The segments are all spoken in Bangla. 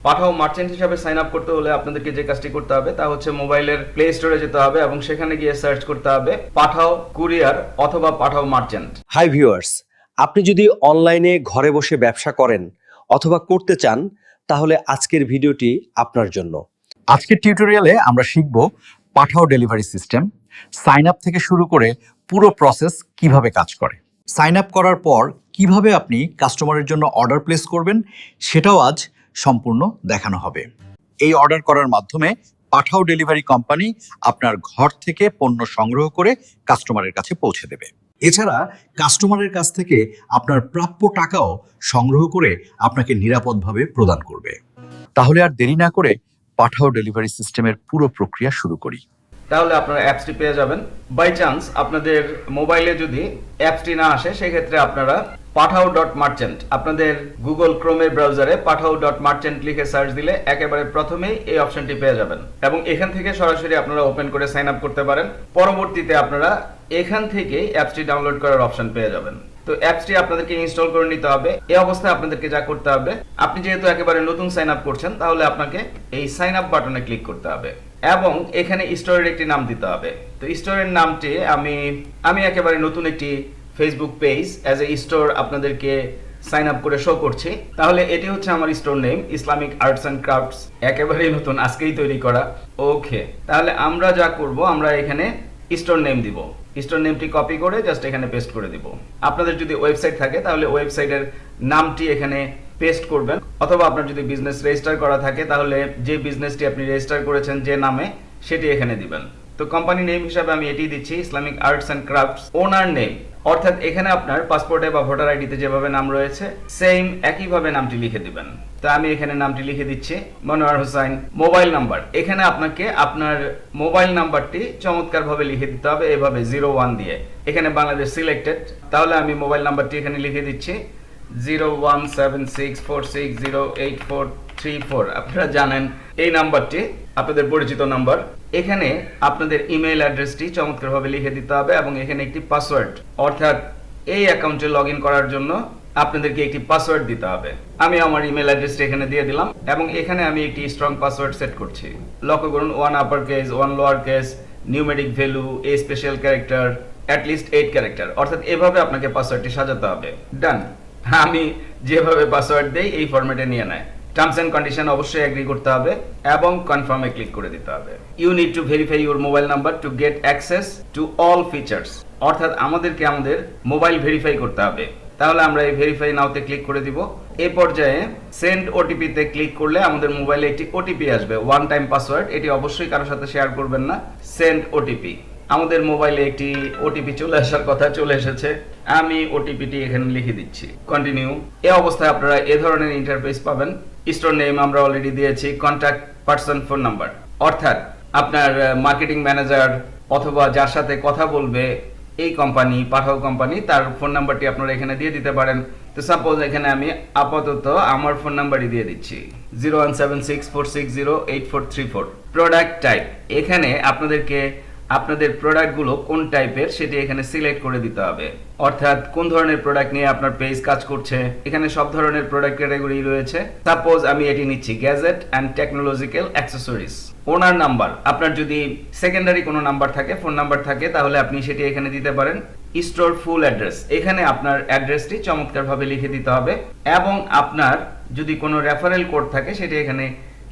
পাঠাও মার্চেন্ট হিসাবে সাইন আপ করতে হলে আপনাদেরকে যে কাজটি করতে হবে তা হচ্ছে মোবাইলের প্লে স্টোরে যেতে হবে এবং সেখানে গিয়ে সার্চ করতে হবে পাঠাও কুরিয়ার অথবা পাঠাও মার্চেন্ট হাই ভিউয়ার্স আপনি যদি অনলাইনে ঘরে বসে ব্যবসা করেন অথবা করতে চান তাহলে আজকের ভিডিওটি আপনার জন্য। আজকের টিউটোরিয়ালে আমরা শিখব Pathao delivery system sign up থেকে শুরু করে পুরো প্রসেস কীভাবে কাজ করে। সাইন আপ করার পর কীভাবে আপনি কাস্টমারের জন্য অর্ডার প্লেস করবেন সেটাও আজ সম্পূর্ণ দেখানো হবে। এই অর্ডার করার মাধ্যমে পাঠাও ডেলিভারি কোম্পানি আপনার ঘর থেকে পণ্য সংগ্রহ করে কাস্টমারের কাছে পৌঁছে দেবে। এছাড়া কাস্টমারের কাছ থেকে আপনার প্রাপ্য টাকাও সংগ্রহ করে আপনাকে নিরাপদভাবে প্রদান করবে। তাহলে আর দেরি না করে পাঠাও ডেলিভারি সিস্টেমের পুরো প্রক্রিয়া শুরু করি। তাহলে আপনারা অ্যাপসটি পেয়ে যাবেন। বাই চান্স আপনাদের মোবাইলে যদি অ্যাপসটি না আসে, সেক্ষেত্রে আপনারা পাঠাও ডট মার্চেন্ট আপনাদের গুগল ক্রোমের ব্রাউজারে পাঠাও ডট মার্চেন্ট লিখে সার্চ দিলে একেবারে প্রথমেই এই অপশনটি পেয়ে যাবেন। এবং এখান থেকে সরাসরি আপনারা ওপেন করে সাইন আপ করতে পারেন। পরবর্তীতে আপনারা এখান থেকেই অ্যাপসটি ডাউনলোড করার অপশন পেয়ে যাবেন। তো অ্যাপসটি আপনাদেরকে ইনস্টল করে নিতে হবে। এই অবস্থায় আপনাদেরকে যা করতে হবে, আপনি যেহেতু একেবারে নতুন সাইন আপ করছেন, তাহলে আপনাকে এই সাইন আপ বাটনে ক্লিক করতে হবে। এবং এখানে স্টোরের একটি নাম দিতে হবে। তো স্টোরের নামটি আমি আমি একেবারে নতুন একটি Facebook page as a store আপনাদেরকে সাইন আপ করে শো করছি। তাহলে এটি হচ্ছে আমার store name Islamic arts and crafts একেবারেই নতুন, আজকেই তৈরি করা। ওকে তাহলে আমরা যা করব, আমরা এখানে স্টোর নেম দিব। স্টোর নেমটি কপি করে জাস্ট এখানে পেস্ট করে দিব। আপনাদের যদি ওয়েবসাইট থাকে, তাহলে ওয়েবসাইটের নামটি এখানে পেস্ট করবেন, অথবা আপনার যদি বিজনেস রেজিস্টার করা থাকে, তাহলে যে বিজনেসটি আপনি রেজিস্টার করেছেন যে নামে, সেটি এখানে দিবেন। তো কোম্পানি নেম হিসাবে আমি এটি দিচ্ছি Islamic arts and crafts owner name অর্থাৎ এখানে আপনার পাসপোর্টে বা ভোটার আইডিতে যেভাবে নাম রয়েছে সেম একইভাবে নামটি লিখে দিবেন। তো আমি এখানে নামটি লিখে দিচ্ছি, মনোয়ার হোসাইন মোবাইল নাম্বার এখানে আপনাকে আপনার মোবাইল নাম্বারটি চমৎকারভাবে লিখে দিতে হবে, এভাবে জিরো ওয়ান দিয়ে। এখানে বাংলাদেশ সিলেক্টেড তাহলে আমি মোবাইল নাম্বারটি এখানে লিখে দিচ্ছি আপনারা জানেন এই নাম্বারটি, আপনাদের পরিচিত নাম্বার। এখানে আপনাদের অ্যাড্রেসটি চমৎকারভাবে লিখে দিতে হবে এবং এখানে একটি পাসওয়ার্ড। অর্থাৎ এই অ্যাকাউন্টে লগ করার জন্য আপনাদেরকে একটি পাসওয়ার্ড দিতে হবে। আমি আমার ইমেল অ্যাড্রেসটি এখানে দিয়ে দিলাম এবং এখানে আমি একটি স্ট্রং পাসওয়ার্ড সেট করছি। লক্ষ্য করুন one upper case one lower case numeric value a special character at least eight character অর্থাৎ এভাবে আপনাকে পাসওয়ার্ডটি সাজাতে হবে। ডান আমি যেভাবে পাসওয়ার্ড দেই, এই ফরম্যাটে নিয়ে নেয়। টার্মস এন্ড কন্ডিশন অবশ্যই এগ্রি করতে হবে এবং কনফার্মে ক্লিক করে দিতে হবে। You need to verify your mobile number to get access to all features অর্থাৎ আমাদেরকে আমাদের মোবাইল ভেরিফাই করতে হবে। তাহলে আমরা এই ভেরিফাই নাওতে ক্লিক করে দিব। এ পর্যায়ে সেন্ড ওটিপিতে ক্লিক করলে আমাদের মোবাইলে একটি ওটিপি আসবে। ওয়ান টাইম পাসওয়ার্ড এটি অবশ্যই কারোর সাথে শেয়ার করবেন না। সেন্ড ওটিপি আমাদের মোবাইলে একটি ওটিপি চলে আসার কথা চলে এসেছে। আমি ওটিপিটি এখানে লিখে দিচ্ছি। কন্টিনিউ এ অবস্থায় আপনারা এ ধরনের ইন্টারফেস পাবেন। স্টোর নেম আমরা অলরেডি দিয়েছি। কন্ট্যাক্ট পার্সন ফোন নাম্বার অর্থাৎ আপনার মার্কেটিং ম্যানেজার অথবা যার সাথে কথা বলবে, এই কোম্পানি পাঠাও কোম্পানি তার ফোন নাম্বারটি আপনারা এখানে দিয়ে দিতে পারেন। তো সাপোজ এখানে আমি আপাতত আমার ফোন নাম্বারই দিয়ে দিচ্ছি। Zero one seven six four six zero eight four three four product type এখানে আপনাদেরকে আপনাদের প্রোডাক্টগুলো কোন টাইপের সেটি এখানে সিলেক্ট করে দিতে হবে। অর্থাৎ কোন ধরনের প্রোডাক্ট নিয়ে আপনার পেজ কাজ করছে, এখানে সব ধরনের প্রোডাক্ট ক্যাটাগরি রয়েছে। সাপোজ আমি এটি নিচ্ছি gadget and technological accessories owner number আপনার যদি সেকেন্ডারি কোনো নাম্বার থাকে ফোন নাম্বার থাকে, তাহলে আপনি সেটি এখানে দিতে পারেন। স্টোর ফুল অ্যাড্রেস এখানে আপনার অ্যাড্রেসটি চমৎকারভাবে লিখে দিতে হবে। এবং আপনার যদি কোনো রেফারেল কোড থাকে, সেটি এখানে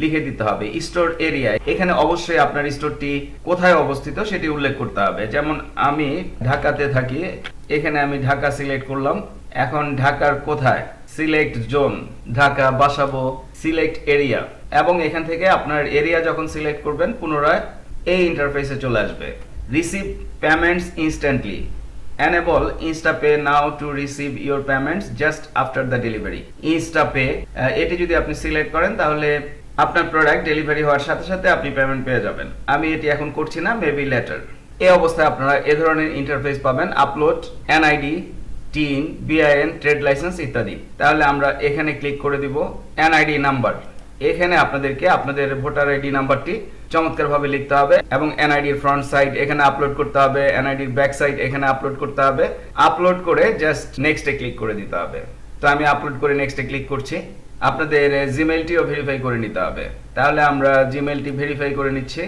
লিখে দিতে হবে স্টোর এরিয়ায়। এখানে অবশ্যই আপনার স্টোরটি কোথায় অবস্থিত সেটি উল্লেখ করতে হবে। যেমন আমি ঢাকাতে থাকি এখানে আমি ঢাকা সিলেক্ট করলাম। এখন ঢাকার কোথায়? Select zone Dhaka Basabo select area. এবং এখান থেকে আপনার এরিয়া যখন সিলেক্ট করবেন পুনরায় এই ইন্টারফেসে চলে আসবে। Receive payments instantly. Enable InstaPay now to receive your payments just after the delivery InstaPay ah, এটি যদি আপনি সিলেক্ট করেন তাহলে আপনার প্রোডাক্ট ডেলিভারি হওয়ার সাথে সাথে আপনি পেমেন্ট পেয়ে যাবেন। আমি এটি এখন করছি না মেবি লেটার এই অবস্থায় আপনারা এ ধরনের ইন্টারফেস পাবেন upload NID TIN BIN trade licence ইত্যাদি। তাহলে আমরা এখানে ক্লিক করে দিব এনআইডি নাম্বার এখানে আপনাদেরকে আপনাদের ভোটার আইডি নাম্বারটি চমৎকারভাবে লিখতে হবে এবং এনআইডির ফ্রন্ট সাইড এখানে আপলোড করতে হবে এনআইডির ব্যাক সাইড এখানে আপলোড করতে হবে। আপলোড করে জাস্ট নেক্সটে ক্লিক করে দিতে হবে। তো আমি আপলোড করে নেক্সটে ক্লিক করছি। আপনাদের জিমেলটিও ভেরিফাই করে নিতে হবে। তাহলে আমরা জিমেলটি ভেরিফাই করে নিচ্ছি।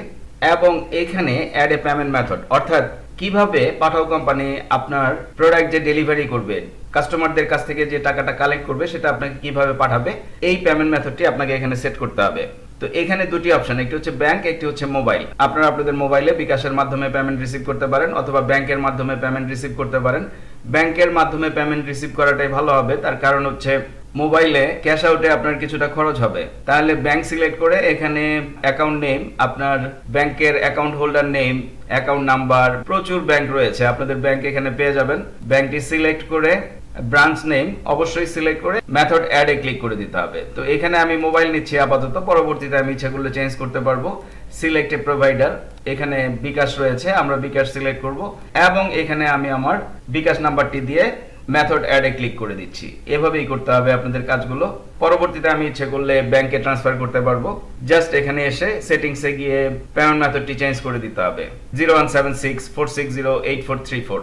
এবং এখানে অ্যাড এ পেমেন্ট মেথড অর্থাৎ কীভাবে পাঠাও কোম্পানি আপনার প্রোডাক্ট যে ডেলিভারি করবে কাস্টমারদের কাছ থেকে যে টাকাটা কালেক্ট করবে, সেটা আপনাকে কীভাবে পাঠাবে, এই পেমেন্ট মেথডটি আপনাকে এখানে সেট করতে হবে। তো এখানে দুটি অপশন একটি হচ্ছে ব্যাংক একটি হচ্ছে মোবাইল আপনারা আপনাদের মোবাইলে বিকাশের মাধ্যমে পেমেন্ট রিসিভ করতে পারেন, অথবা ব্যাংকের মাধ্যমে পেমেন্ট রিসিভ করতে পারেন। ব্যাংকের মাধ্যমে পেমেন্ট রিসিভ করাটাই ভালো হবে। তার কারণ হচ্ছে মোবাইলে ক্যাশ আউটে আপনার কিছুটা খরচ হবে। তাহলে ব্যাংক সিলেক্ট করে এখানে অ্যাকাউন্ট নেম আপনার ব্যাংকের account holder name account number প্রচুর ব্যাংক রয়েছে। আপনাদের ব্যাংক এখানে পেয়ে যাবেন। ব্যাংকটি সিলেক্ট করে ব্রাঞ্চ নেম অবশ্যই সিলেক্ট করে মেথড অ্যাড এ ক্লিক করে দিতে হবে। তো এখানে আমি মোবাইল নিচ্ছি, আপাতত। পরবর্তীতে আমি ইচ্ছা করলে চেঞ্জ করতে পারব। সিলেক্ট এ প্রোভাইডার এখানে বিকাশ রয়েছে, আমরা বিকাশ সিলেক্ট করব। এবং এখানে আমি আমার বিকাশ নাম্বারটি দিয়ে মেথড অ্যাড ক্লিক করে দিচ্ছি। এভাবেই করতে হবে আপনাদের কাজগুলো। পরবর্তীতে আমি ইচ্ছে করলে ব্যাংকে ট্রান্সফার করতে পারব। জাস্ট এখানে এসে সেটিংসে গিয়ে পেমেন্ট মেথডটি চেঞ্জ করে দিতে হবে। Zero one seven six four six zero eight four three four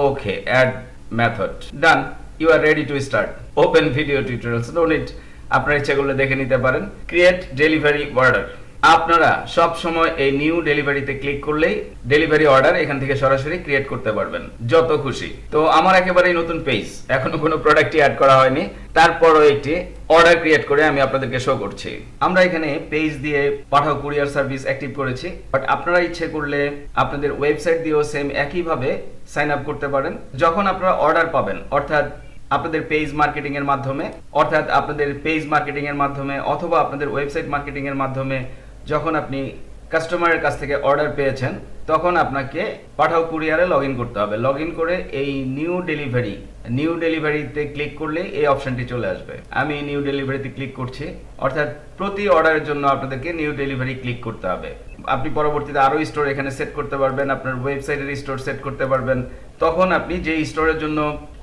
okay add method done you are ready to start open video tutorials need আপনারা ইচ্ছা করলে দেখে নিতে পারেন। ক্রিয়েট ডেলিভারি অর্ডার আপনারা সব সময় এই নিউ ডেলিভারিতে ক্লিক করলেই ডেলিভারি অর্ডার এখান থেকে সরাসরি ক্রিয়েট করতে পারবেন। যত খুশি। তো আমার একেবারেই নতুন পেজ। এখনও কোনো প্রোডাক্টই অ্যাড করা হয়নি। তারপরও একটি অর্ডার ক্রিয়েট করে আমি আপনাদেরকে শো করছি। আমরা এখানে পেজ দিয়ে পাঠাও কুরিয়ার সার্ভিস অ্যাক্টিভ করেছি। বাট আপনারা ইচ্ছে করলে আপনাদের ওয়েবসাইট দিয়েও সেম একইভাবে সাইন আপ করতে পারেন। যখন আপনারা অর্ডার পাবেন, অর্থাৎ আপনাদের পেজ মার্কেটিং এর মাধ্যমে, অর্থাৎ আপনাদের পেজ মার্কেটিং এর মাধ্যমে, অথবা আপনাদের ওয়েবসাইট মার্কেটিং এর মাধ্যমে যখন আপনি কাস্টমারের কাছ থেকে অর্ডার পেয়েছেন, তখন আপনাকে পাঠাও কুরিয়ারে লগ করতে হবে। লগ করে এই নিউ ডেলিভারি নিউ ডেলিভারিতে ক্লিক করলে এই অপশনটি চলে আসবে। আমি নিউ ডেলিভারিতে ক্লিক করছি। অর্থাৎ প্রতি অর্ডারের জন্য আপনাদেরকে নিউ ডেলিভারি ক্লিক করতে হবে। আপনি পরবর্তীতে আরও স্টোর এখানে সেট করতে পারবেন, আপনার ওয়েবসাইটের স্টোর সেট করতে পারবেন। তখন আপনি যে স্টোরের জন্য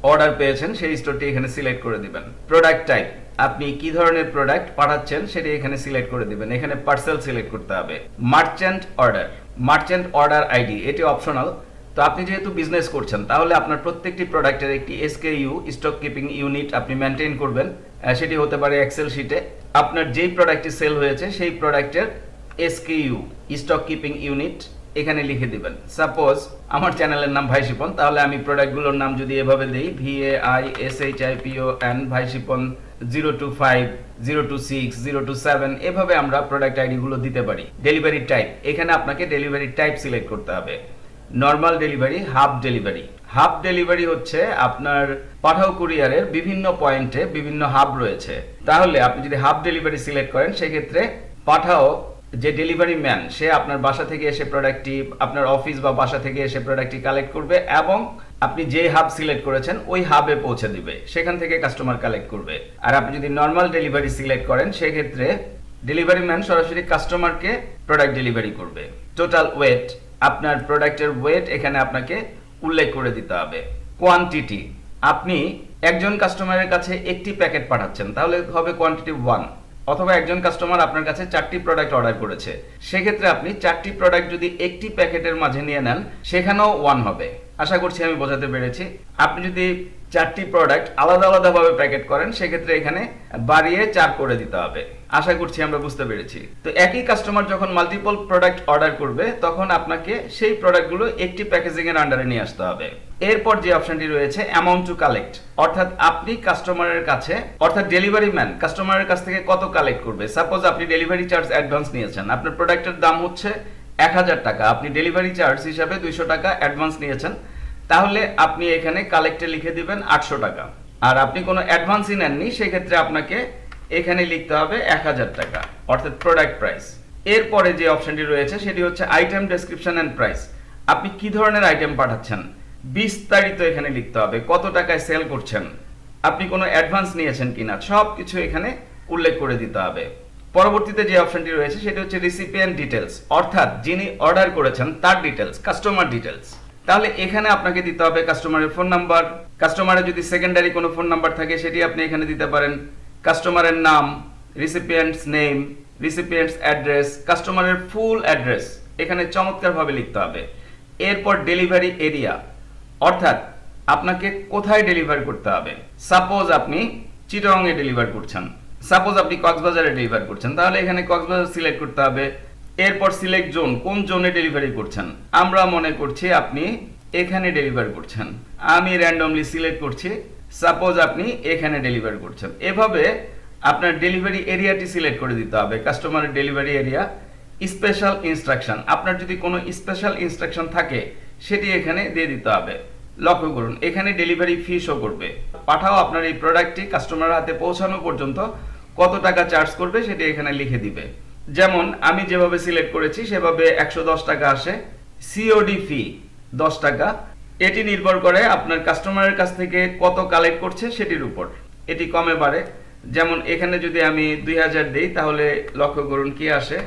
অর্ডার পেয়েছেন, সেই স্টোরটি এখানে সিলেক্ট করে দিবেন। প্রোডাক্ট টাইপ আপনি কি ধরনের প্রোডাক্ট পাঠাচ্ছেন সেটি এখানে সিলেক্ট করে দিবেন। এখানে পার্সেল সিলেক্ট করতে হবে। Merchant order merchant order ID এটি অপশনাল তো আপনি যেহেতু বিজনেস করছেন, তাহলে আপনার প্রত্যেকটি প্রোডাক্টের একটি এসকেইউ স্টক কিপিং ইউনিট আপনি মেনটেন করবেন। সেটি হতে পারে এক্সেল শিটে আপনার যেই প্রোডাক্টটি সেল হয়েছে, সেই প্রোডাক্টের এসকেইউ স্টক কিপিং ইউনিট এখানে লিখে দিবেন। সাপোজ আমার চ্যানেলের নাম ভাই শিপন, তাহলে আমি প্রোডাক্টগুলোর নাম যদি এভাবে দিই V A I S H I P O N ভাই Shipon zero two five zero two six zero two seven এভাবে আমরা প্রোডাক্ট আইডিগুলো দিতে পারি। ডেলিভারি টাইপ এখানে আপনাকে ডেলিভারি টাইপ সিলেক্ট করতে হবে। Normal delivery half delivery half delivery হচ্ছে আপনার পাঠাও কুরিয়ারের বিভিন্ন পয়েন্টে বিভিন্ন হাব রয়েছে। তাহলে আপনি যদি হাফ ডেলিভারি সিলেক্ট করেন, সেক্ষেত্রে পাঠাও যে ডেলিভারি ম্যান সে আপনার বাসা থেকে এসে প্রোডাক্টটি আপনার অফিস বা বাসা থেকে এসে প্রোডাক্টটি কালেক্ট করবে এবং আপনি যে হাব সিলেক্ট করেছেন, ওই হাবে পৌঁছে দিবে। সেখান থেকে কাস্টমার কালেক্ট করবে। আর আপনি যদি নর্মাল ডেলিভারি সিলেক্ট করেন, সেক্ষেত্রে ডেলিভারি ম্যান সরাসরি কাস্টমারকে প্রোডাক্ট ডেলিভারি করবে। টোটাল ওয়েট আপনার প্রোডাক্টের ওয়েট এখানে আপনাকে উল্লেখ করে দিতে হবে। কোয়ান্টিটি আপনি একজন কাস্টমারের কাছে একটি প্যাকেট পাঠাচ্ছেন, তাহলে হবে কোয়ান্টিটি ওয়ান অথবা একজন কাস্টমার আপনার কাছে চারটি প্রোডাক্ট অর্ডার করেছে। সেক্ষেত্রে আপনি চারটি প্রোডাক্ট যদি একটি প্যাকেটের মাঝে নিয়ে নেন, সেখানেও ওয়ান হবে। আশা করছি আমি বোঝাতে পেরেছি। আপনি যদি চারটি প্রোডাক্ট আলাদা আলাদাভাবে প্যাকেট করেন, সেক্ষেত্রে এখানে বাড়িয়ে চার করে দিতে হবে। আশা করছি আমরা বুঝতে পেরেছি। তো একই কাস্টমার যখন মাল্টিপল প্রোডাক্ট অর্ডার করবে, তখন আপনাকে সেই প্রোডাক্টগুলো একটি প্যাকেজিং এর আন্ডারে নিয়ে আসতে হবে। এরপর যে অপশনটি রয়েছে অ্যামাউন্ট টু কালেক্ট অর্থাৎ আপনি কাস্টমারের কাছে, অর্থাৎ ডেলিভারি ম্যান কাস্টমারের কাছ থেকে কত কালেক্ট করবে? সাপোজ আপনি ডেলিভারি চার্জ অ্যাডভান্স নিয়েছেন। আপনার প্রোডাক্টের দাম হচ্ছে এক হাজার টাকা। আপনি ডেলিভারি চার্জ হিসাবে দুইশো টাকা অ্যাডভান্স নিয়েছেন। তাহলে আপনি এখানে কালেক্টে লিখে দিবেন আটশো টাকা। আর আপনি কোনো অ্যাডভান্সই নেননি, সেক্ষেত্রে আপনাকে এখানে লিখতে হবে এক হাজার টাকা, অর্থাৎ প্রোডাক্ট প্রাইস এরপরে যে অপশনটি রয়েছে, সেটি হচ্ছে আইটেম ডেসক্রিপশন অ্যান্ড প্রাইস আপনি কি ধরনের আইটেম পাঠাচ্ছেন? বিস্তারিত এখানে লিখতে হবে, কত টাকায় সেল করছেন? আপনি কোনো অ্যাডভান্স নিয়েছেন কিনা? সব কিছু এখানে উল্লেখ করে দিতে হবে। পরবর্তীতে যে অপশনটি রয়েছে, সেটি হচ্ছে রিসিপিয়েন্ট ডিটেলস অর্থাৎ যিনি অর্ডার করেছেন, তার ডিটেলস কাস্টমার ডিটেলস তাহলে এখানে আপনাকে দিতে হবে কাস্টমারের ফোন নাম্বার কাস্টমারের যদি সেকেন্ডারি কোনো ফোন নাম্বার থাকে, সেটি আপনি এখানে দিতে পারেন। কাস্টমারের নাম রিসিপিয়েন্টস নেম রিসিপিয়েন্টস অ্যাড্রেস কাস্টমারের ফুল অ্যাড্রেস এখানে চমৎকারভাবে লিখতে হবে। এরপর ডেলিভারি এরিয়া অর্থাৎ আপনাকে কোথায় ডেলিভার করতে হবে? সাপোজ আপনি চিটংয়ে ডেলিভার করছেন। সাপোজ আপনি কক্সবাজারে ডেলিভার করছেন, তাহলে এখানে কক্সবাজার সিলেক্ট করতে হবে। এরপর সিলেক্ট জোন কোন জোনে ডেলিভারি করছেন? আমরা মনে করছি আপনি এখানে ডেলিভার করছেন। আমি র্যান্ডমলি সিলেক্ট করছি সাপোজ আপনি এখানে ডেলিভারি করছেন। এভাবে আপনার ডেলিভারি এরিয়াটি সিলেক্ট করে দিতে হবে। কাস্টমারের ডেলিভারি এরিয়া স্পেশাল ইনস্ট্রাকশন আপনার যদি কোনো স্পেশাল ইনস্ট্রাকশন থাকে, সেটি এখানে দিয়ে দিতে হবে। লক্ষ্য করুন, এখানে ডেলিভারি ফি শো করবে। পাঠাও আপনার এই প্রোডাক্টটি কাস্টমারের হাতে পৌঁছানো পর্যন্ত কত টাকা চার্জ করবে সেটি এখানে লিখে দিবে। যেমন, আমি যেভাবে সিলেক্ট করেছি, সেভাবে একশো দশ টাকা আসে। সিওডি ফি দশ টাকা। এটি নির্ভর করে আপনার কাস্টমারের কাছ থেকে কত কালেক্ট করছে সেটির উপর। এটি কমে বাড়ে। যেমন এখানে যদি আমি দুই হাজার দিই, তাহলে লক্ষ্য করুন কি আসে?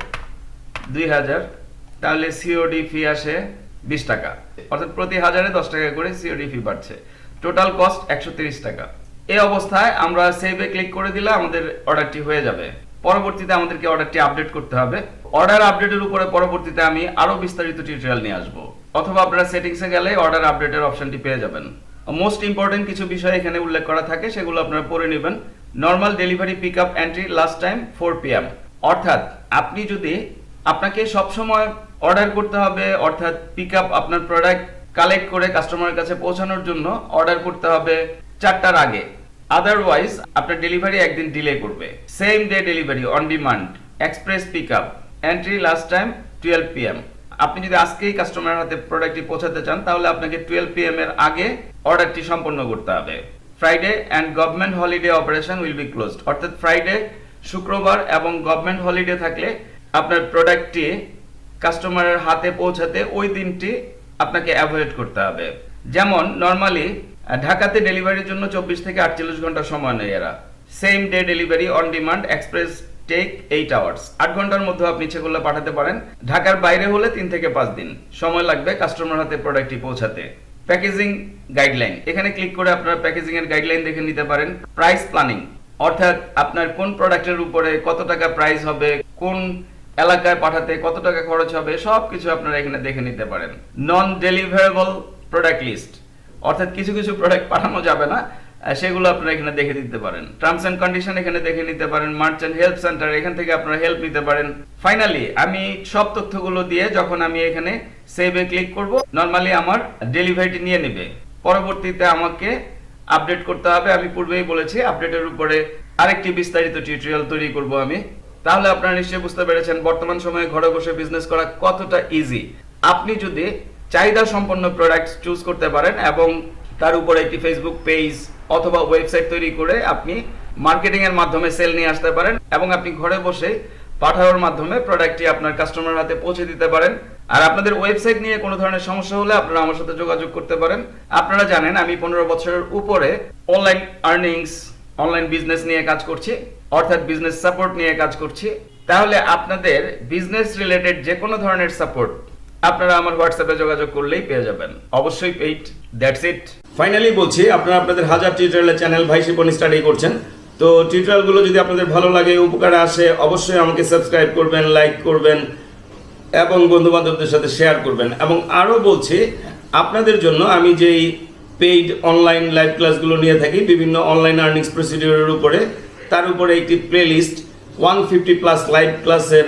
দুই হাজার। তাহলে সিওডি ফি আসে বিশ টাকা। অর্থাৎ প্রতি হাজারে দশ টাকা করে সিওডি ফি বাড়ছে। টোটাল কস্ট একশো তিরিশ টাকা। এই অবস্থায় আমরা সেভে ক্লিক করে দিলে আমাদের অর্ডারটি হয়ে যাবে। পরবর্তীতে আমাদেরকে অর্ডারটি আপডেট করতে হবে। অর্ডার আপডেটের উপরে পরবর্তীতে আমি আরও বিস্তারিত টিউটোরিয়াল নিয়ে আসব। অথবা আপনারা সেটিংসে গেলে অর্ডার আপডেটের অপশনটি পেয়ে যাবেন। মোস্ট ইম্পর্টেন্ট কিছু বিষয় এখানে উল্লেখ করা থাকে, সেগুলো আপনারা পড়ে নেবেন। Normal delivery pick up entry last time four PM অর্থাৎ আপনি যদি আপনাকে সবসময় অর্ডার করতে হবে, অর্থাৎ পিক আপ আপনার প্রোডাক্ট কালেক্ট করে কাস্টমারের কাছে পৌঁছানোর জন্য অর্ডার করতে হবে চারটার আগে। আদারওয়াইজ আপনার ডেলিভারি একদিন ডিলে করবে। Same day delivery on demand express pick up entry last time twelve PM আপনি যদি আজকেই কাস্টমারের হাতে প্রোডাক্টটি পৌঁছাতে চান, তাহলে আপনাকে টুয়েলভ পিএম এর আগে অর্ডারটি সম্পন্ন করতে হবে। Friday and government holiday operation will be closed অর্থাৎ ফ্রাইডে শুক্রবার এবং গভর্নমেন্ট হলিডে থাকলে আপনার প্রোডাক্টটি কাস্টমারের হাতে পৌঁছাতে ওই দিনটি আপনাকে অ্যাভয়েড করতে হবে। যেমন নর্মালি ঢাকাতে ডেলিভারির জন্য চব্বিশ থেকে আটচল্লিশ ঘণ্টা সময় নেয় এরা। Same day delivery on demand express take eight hours আট ঘণ্টার মধ্যে আপনি ইচ্ছে করলে পাঠাতে পারেন। ঢাকার বাইরে হলে তিন থেকে পাঁচ দিন। সময় লাগবে কাস্টমার হাতে প্রোডাক্টটি পৌঁছাতে। প্যাকেজিং গাইডলাইন এখানে ক্লিক করে আপনারা প্যাকেজিং এর গাইডলাইন দেখে নিতে পারেন। প্রাইস প্ল্যানিং অর্থাৎ আপনার কোন প্রোডাক্টের উপরে কত টাকা প্রাইস হবে, কোন এলাকায় পাঠাতে কত টাকা খরচ হবে সব কিছু আপনারা এখানে দেখে নিতে পারেন। নন ডেলিভারেবল প্রোডাক্ট লিস্ট অর্থাৎ কিছু কিছু প্রোডাক্ট পাঠানো যাবে না। সেগুলো আপনারা এখানে দেখে দিতে পারেন। টার্মস এন্ড কন্ডিশন এখানে দেখে নিতে পারেন মার্চেন্ট হেল্প সেন্টার এখান থেকে আপনারা হেল্প নিতে পারেন। ফাইনালি আমি সব তথ্যগুলো দিয়ে যখন আমি এখানে সেভে ক্লিক করব নর্মালি আমার ডেলিভারিটি নিয়ে নেবে। পরবর্তীতে আমাকে আপডেট করতে হবে। আমি পূর্বেই বলেছি আপডেটের উপরে আরেকটি বিস্তারিত টিউটোরিয়াল তৈরি করব আমি। তাহলে আপনারা নিশ্চয়ই বুঝতে পেরেছেন, বর্তমান সময়ে ঘরে বসে বিজনেস করা কতটা ইজি আপনি যদি চাহিদা সম্পন্ন প্রোডাক্ট চুজ করতে পারেন এবং তার উপরে একটি ফেসবুক পেজ অথবা ওয়েবসাইট তৈরি করে আপনি মার্কেটিং এর মাধ্যমে সেল নিয়ে আসতে পারেন এবং আপনি ঘরে বসে পাঠানোর মাধ্যমে প্রোডাক্টটি আপনার কাস্টমার হাতে পৌঁছে দিতে পারেন। আর আপনাদের ওয়েবসাইট নিয়ে কোনো ধরনের সমস্যা হলে আপনারা আমার সাথে যোগাযোগ করতে পারেন। আপনারা জানেন আমি পনেরো বছরের উপরে অনলাইন আর্নিংস অনলাইন বিজনেস নিয়ে কাজ করছি, অর্থাৎ বিজনেস সাপোর্ট নিয়ে কাজ করছি। তাহলে আপনাদের বিজনেস রিলেটেড যে কোনো ধরনের সাপোর্ট আপনারা আমার হোয়াটসঅ্যাপে যোগাযোগ করলেই পেয়ে যাবেন। অবশ্যই পেইড, দ্যাটস ইট। ফাইনালি বলছি, আপনারা আপনাদের হাজার টিউটোরিয়ালের চ্যানেল ভাই শিপন স্টাডি করছেন। তো টিউটোরিয়ালগুলো যদি আপনাদের ভালো লাগে, উপকারে আসে, অবশ্যই আমাকে সাবস্ক্রাইব করবেন, লাইক করবেন, এবং বন্ধু বান্ধবদের সাথে শেয়ার করবেন। এবং আরও বলছি, আপনাদের জন্য আমি যেই পেইড অনলাইন লাইভ ক্লাসগুলো নিয়ে থাকি, বিভিন্ন অনলাইন আর্নিংস প্রসিডিওরের উপরে, তার উপরে একটি playlist one fifty plus live ক্লাসের